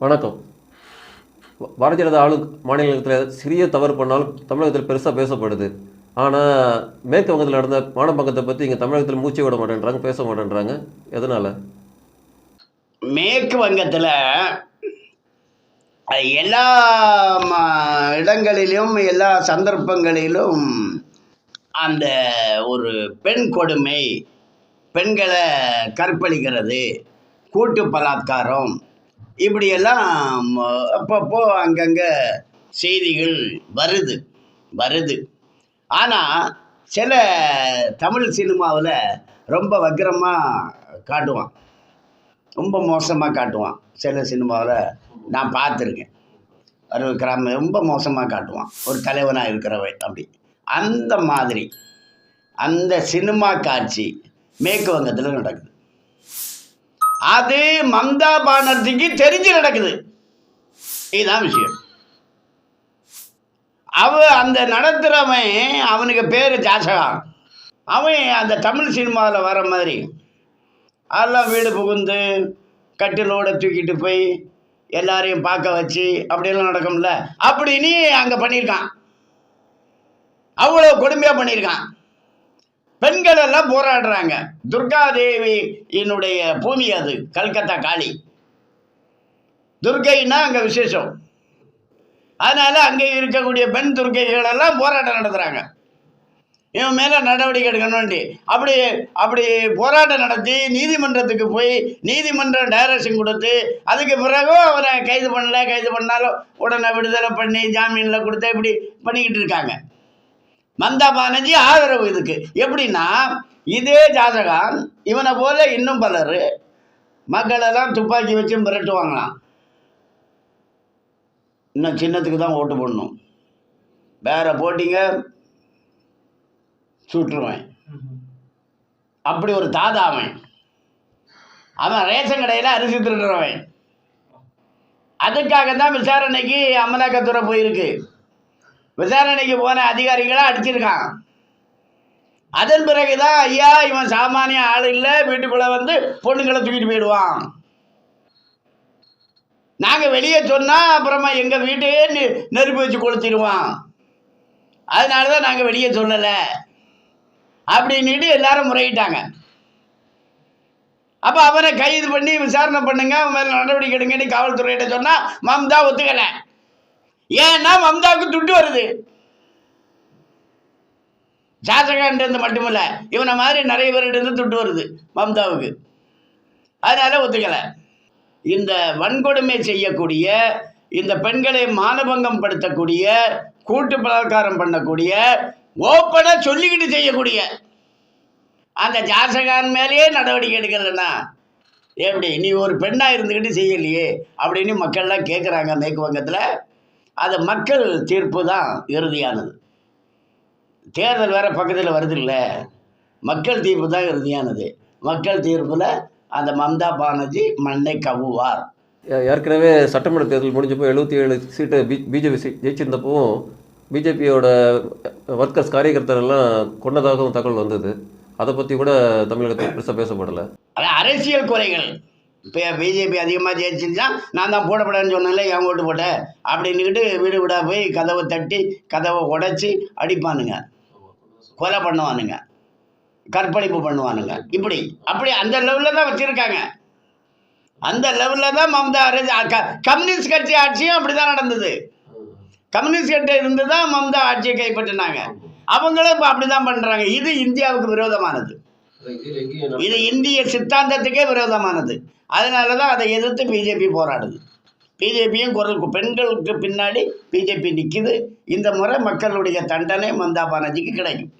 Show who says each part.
Speaker 1: வணக்கம். பாரதிய ஜனதா ஆளு மாநிலத்தில் சிறிய தவறு பண்ணாலும் தமிழகத்தில் பெருசாக பேசப்படுது. ஆனால் மேற்கு வங்கத்தில் நடந்த மானபங்கத்தை பற்றி இங்கே தமிழகத்தில் மூச்சு விட மாட்டேன்றாங்க பேச மாட்டேன்றாங்க. எதனால்?
Speaker 2: மேற்கு வங்கத்தில் எல்லா இடங்களிலும் எல்லா சந்தர்ப்பங்களிலும் அந்த ஒரு பெண் கொடுமை பெண்களை கற்பழிக்கிறது கூட்டு பலாத்காரம் இப்படியெல்லாம் அப்பப்போ அங்கங்கே செய்திகள் வருது வருது. ஆனால் சில தமிழ் சினிமாவில் ரொம்ப வக்கிரமாக காட்டுவான். ரொம்ப மோசமாக காட்டுவான். சில சினிமாவில் நான் பார்த்துருக்கேன். ஒரு கிராம ரொம்ப மோசமாக காட்டுவான். ஒரு தலைவனாக இருக்கிறவன் அப்படி. அந்த மாதிரி அந்த சினிமா காட்சி மேற்கு வங்கத்தில் நடக்குது. அது மம்தா பானர்ஜிக்கு தெரிஞ்சு நடக்குது. இதுதான் விஷயம். அவ அந்த நடத்துகிறவன் அவனுக்கு பேர் ஜாசகான் அவன் அந்த தமிழ் சினிமாவில் வர மாதிரி. அதெல்லாம் வீடு புகுந்து கட்டிலோட தூக்கிட்டு போய் எல்லாரையும் பார்க்க வச்சு அப்படியெல்லாம் நடக்கும்ல. அப்படின்னு அங்கே பண்ணியிருக்கான். அவ்வளோ கொடுமையாக பண்ணியிருக்கான். பெண்கள் எல்லாம் போராடுறாங்க. துர்காதேவி என்னுடைய பூமி அது கல்கத்தா காளி. துர்கைன்னா அங்கே விசேஷம். அதனால அங்கே இருக்கக்கூடிய பெண் துர்க்கைகள் எல்லாம் போராட்டம் நடத்துகிறாங்க இவன் மேலே நடவடிக்கை எடுக்கணும்டி அப்படி அப்படி போராட்டம் நடத்தி நீதிமன்றத்துக்கு போய் நீதிமன்றம் டைரக்ஷன் கொடுத்து அதுக்கு பிறகும் அவரை கைது பண்ணல கைது பண்ணாலும் உடனே விடுதலை பண்ணி ஜாமீனில் கொடுத்து இப்படி பண்ணிக்கிட்டு இருக்காங்க. மம்தா பானர்ஜி ஆதரவு இதுக்கு. எப்படின்னா இதே ஜாதகான் இவனை போல இன்னும் பலர் மக்களெல்லாம் துப்பாக்கி வச்சு மிரட்டுவாங்களாம். இன்னும் சின்னத்துக்கு தான் ஓட்டு போடணும். வேற போட்டிங்க சுட்டுருவேன். அப்படி ஒரு தாதா அவன். அவன் ரேஷன் கடையில் அரிசி திருடுறவன். அதுக்காக தான் விசாரணைக்கு அமலாக்கத்துறை போயிருக்கு. விசாரணைக்கு போன அதிகாரிகளை அடிச்சிருக்கான் அதன் பிறகுதான் ஐயா இவன் சாமானிய ஆள் இல்லை வீட்டுக்குள்ளே வந்து பொண்ணுங்களை தூக்கிட்டு போயிடுவான். நாங்கள் வெளியே சொன்னால் அப்புறமா எங்கள் வீட்டையே நெ- நெருப்பு வச்சு கொளுத்திடுவான். அதனால தான் நாங்கள் வெளியே சொல்லலை. அப்படின்னுட்டு எல்லாரும் முறையிட்டாங்க. அப்போ அவனை கைது பண்ணி விசாரணை பண்ணுங்க அவன் மேலே நடவடிக்கை எடுங்கன்னு காவல்துறையிட்ட சொன்னால் மம்தா ஒத்துக்கலை. ஏன்னா மம்தாவுக்கு துட்டு வருது. ஜாசகான்ட்டு மட்டுமில்ல இவனை மாதிரி நிறைய பேர்கிட்ட துட்டு வருது மம்தாவுக்கு அதனால ஒத்துக்கலை. இந்த வன்கொடுமை செய்யக்கூடிய இந்த பெண்களை மானபங்கம் படுத்தக்கூடிய கூட்டு பலாத்காரம் பண்ணக்கூடிய ஓப்பனாக சொல்லிக்கிட்டு செய்யக்கூடிய அந்த ஜாசகான் மேலேயே நடவடிக்கை எடுக்கிறதுனா எப்படி நீ ஒரு பெண்ணாக இருந்துக்கிட்டு செய்யலையே அப்படின்னு மக்கள்லாம் கேட்குறாங்க மேற்கு வங்கத்தில். அது மக்கள் தீர்ப்பு தான் இறுதியானது. தேர்தல் வேற பக்கத்தில் வருது இல்லை மக்கள் தீர்ப்பு தான் இறுதியானது. மக்கள் தீர்ப்பில் அந்த மம்தா பானர்ஜி மண்ணை கவ்வுவார்.
Speaker 1: ஏ- ஏற்கனவே சட்டமன்ற தேர்தல் முடிஞ்சப்போ எழுபத்தி ஏழு சீட்டு பி பிஜேபி ஜெயிச்சிருந்தப்பவும் பிஜேபியோட ஒர்க்கர்ஸ் காரியகர்த்தர் எல்லாம் கொண்டதாகவும் தகவல் வந்தது. அதை பற்றி கூட தமிழகத்தில் பெருசாக பேசப்படலை.
Speaker 2: அரசியல் குறைகள். இப்போ பிஜேபி அதிகமாக ஜெயிச்சிருந்தா நான் தான் போடப்படான்னு சொன்னேன்ல என் ஓட்டு போட்டேன் அப்படின்னுக்கிட்டு வீடு வீடாக போய் கதவை தட்டி கதவை உடைச்சி அடிப்பானுங்க. கொலை பண்ணுவானுங்க. கற்பழிப்பு பண்ணுவானுங்க. இப்படி. அப்படி அந்த லெவலில் தான் வச்சுருக்காங்க. அந்த லெவலில் தான் மம்தா அரசு க- கம்யூனிஸ்ட் கட்சி ஆட்சியும் அப்படி தான் நடந்தது. கம்யூனிஸ்ட் கட்சி இருந்து தான் மம்தா ஆட்சியை கைப்பற்றினாங்க. அவங்களும் இப்போ அப்படி தான் பண்ணுறாங்க இது இந்தியாவுக்கு விரோதமானது. இது இந்திய சித்தாந்தத்துக்கே விரோதமானது. அதனால தான் அதை எதிர்த்து பிஜேபி போராடுது. பிஜேபியும் குரல் பெண்களுக்கு பின்னாடி பிஜேபி நிற்கிது இந்த முறை மக்களுடைய தண்டனை மம்தா பானர்ஜிக்கு கிடைக்கும்.